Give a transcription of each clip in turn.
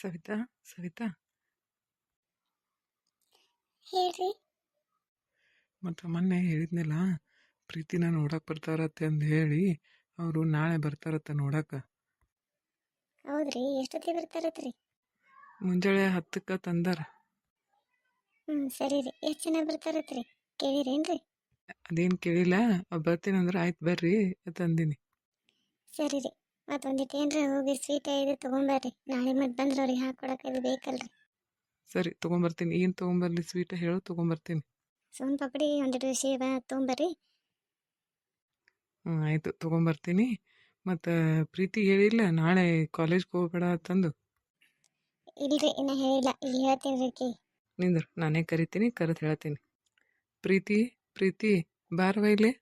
ಸವಿತಾ ಸವಿತಾ? ಹೇಳ್ರಿ. ಮತ್ತು ಮೊನ್ನೆ ಹೇಳಿದ್ನಲ್ಲ ಪ್ರೀತಿನ ನೋಡಕ್ಕೆ ಬರ್ತಾರತ್ತೆ ಅಂತ ಹೇಳಿ ಅವರು ನಾಳೆ ಬರ್ತಾರತ್ತೆ ನೋಡಕ್ಕೆ ಹೌದ್ರಿ ಎಷ್ಟೊತ್ತಿಗೆ ಬರ್ತಾರತ್ರಿ? ಮುಂಜಾನೆ ಹತ್ತಕ್ಕೆ ತಂದಾರ. ಹ್ಞೂ ಸರಿ ರೀ ಎಷ್ಟು ಜನ ಬರ್ತಾರತ್ರಿ? ಕೇಳಿರೇನ್ರಿ? ಅದೇನು ಕೇಳಿಲ್ಲ ಬರ್ತೀನಿ ಅಂದ್ರೆ ಆಯ್ತು ಬರ್ರಿ ತಂದೀನಿ. ಸರಿ ರೀ ಮತ್ತೊಂದಿಟ್ಟು ಏನ್ರ ಹೋಗಿ ಸ್ವೀಟ್ ಇದು ತೊಗೊಂಬರ್ರಿ. ನಾಳೆ ಮತ್ತೆ ಬಂದ್ರೆ ಅವ್ರಿಗೆ ಹಾಕೊಡಕ್ಕೆ ಇದು ಬೇಕಲ್ರಿ. ಸರಿ ತೊಗೊಂಬರ್ತೀನಿ. ಏನು ತೊಗೊಂಬರ್ಲಿ ಸ್ವೀಟ್ ಹೇಳು ತೊಗೊಂಬರ್ತೀನಿ. ಸೋನ್ ಪಾಪಡಿ ಒಂದಿಟ್ಟು ಸೇವ ತೊಗೊಂಬರ್ರಿ. ಹ್ಞೂ ಆಯಿತು ತೊಗೊಂಬರ್ತೀನಿ. ಮತ್ತು ಪ್ರೀತಿ ಹೇಳಿಲ್ಲ ನಾಳೆ ಕಾಲೇಜ್ಗೆ ಹೋಗಬೇಡ ಅಂತಂದು? ಇಲ್ರಿ ಇನ್ನ ಹೇಳಿಲ್ಲ. ಇಲ್ಲಿ ಹೇಳ್ತೀನಿ ರೀ ನಿಂದ್ರು ನಾನೇ ಕರಿತೀನಿ ಕರೆದು ಹೇಳ್ತೀನಿ. ಪ್ರೀತಿ ಪ್ರೀತಿ ಬಾರವ ಇಲ್ಲಿ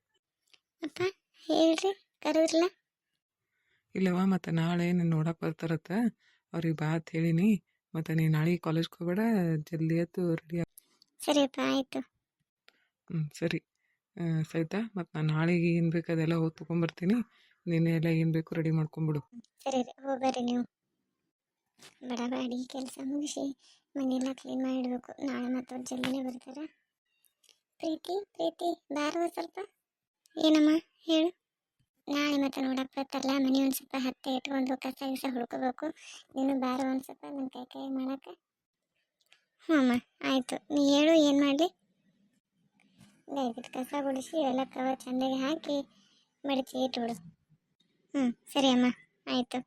ಅಪ್ಪ ಹೇಳ್ರಿ ಕರೆದ್ರಲ್ಲ ಇಲ್ಲವ ಮತ್ತು ನಾಳೆ ನೀನು ನೋಡಕ್ಕೆ ಬರ್ತಾರತ್ತ ಅವ್ರಿಗೆ ಬಾ ಅಂತ ಹೇಳಿನಿ. ಮತ್ತು ನೀನು ನಾಳೆ ಕಾಲೇಜ್ಗೆ ಹೋಗಬೇಡ ಜಲ್ದಿ ಆಯ್ತು ರೆಡಿ ಸರಿಯಪ್ಪ ಆಯಿತು. ಹ್ಞೂ ಸರಿ. ಆ, ಸವಿತಾ ಮತ್ತು ನಾನು ನಾಳೆಗೆ ಏನು ಬೇಕು ಅದೆಲ್ಲ ಹೋಗಿ ತೊಗೊಂಬರ್ತೀನಿ. ನೀನು ಎಲ್ಲ ಏನು ಬೇಕು ರೆಡಿ ಮಾಡ್ಕೊಂಬಿಡು. ಸರಿ ಹೋಗ್ಬರ್ರಿ ನೀವು. ಬಡ ಬಾಡಿ ಕೆಲಸ ಮುಗಿಸಿ. ಮನೆಯೆಲ್ಲ ಕ್ಲೀನ್ ಮಾಡಿಡ್ಬೇಕು. ನಾಳೆ ಮತ್ತೆ ಜಲ್ದಿನೇ ಬರ್ತಾರೆ. ಪ್ರೀತಿ ಪ್ರೀತಿ ಬಾರುವ ಸ್ವಲ್ಪ. ಏನಮ್ಮ ಹೇಳು. ನಾಳೆ ಮತ್ತೆ ನೋಡಕ್ಕೆ ಬರ್ತಾರಲ್ಲ ಮನೆ ಒಂದು ಸ್ವಲ್ಪ ಹತ್ತೆ ಇಟ್ಕೊಂಡು ಕಸ ಗಿಸ ಹುಡ್ಕೋಬೇಕು. ನೀನು ಬಾರ ಒಂದು ಸ್ವಲ್ಪ ನನ್ನ ಕೈ ಕೈ ಮಾಡಕ್ಕೆ ಹ್ಞೂ ಆಯಿತು. ನೀ ಹೇಳು, ಏನು ಮಾಡಲಿ? ಇದಕ್ಕೆ ಕಸ ಗುಡಿಸಿ ಎಲ್ಲ ಕವರ್ ಚೆಂದಾಗಿ ಹಾಕಿ ಮಡಚಿ ಇಟ್ಬಿಡು. ಹ್ಞೂ ಸರಿ ಅಮ್ಮ, ಆಯಿತು.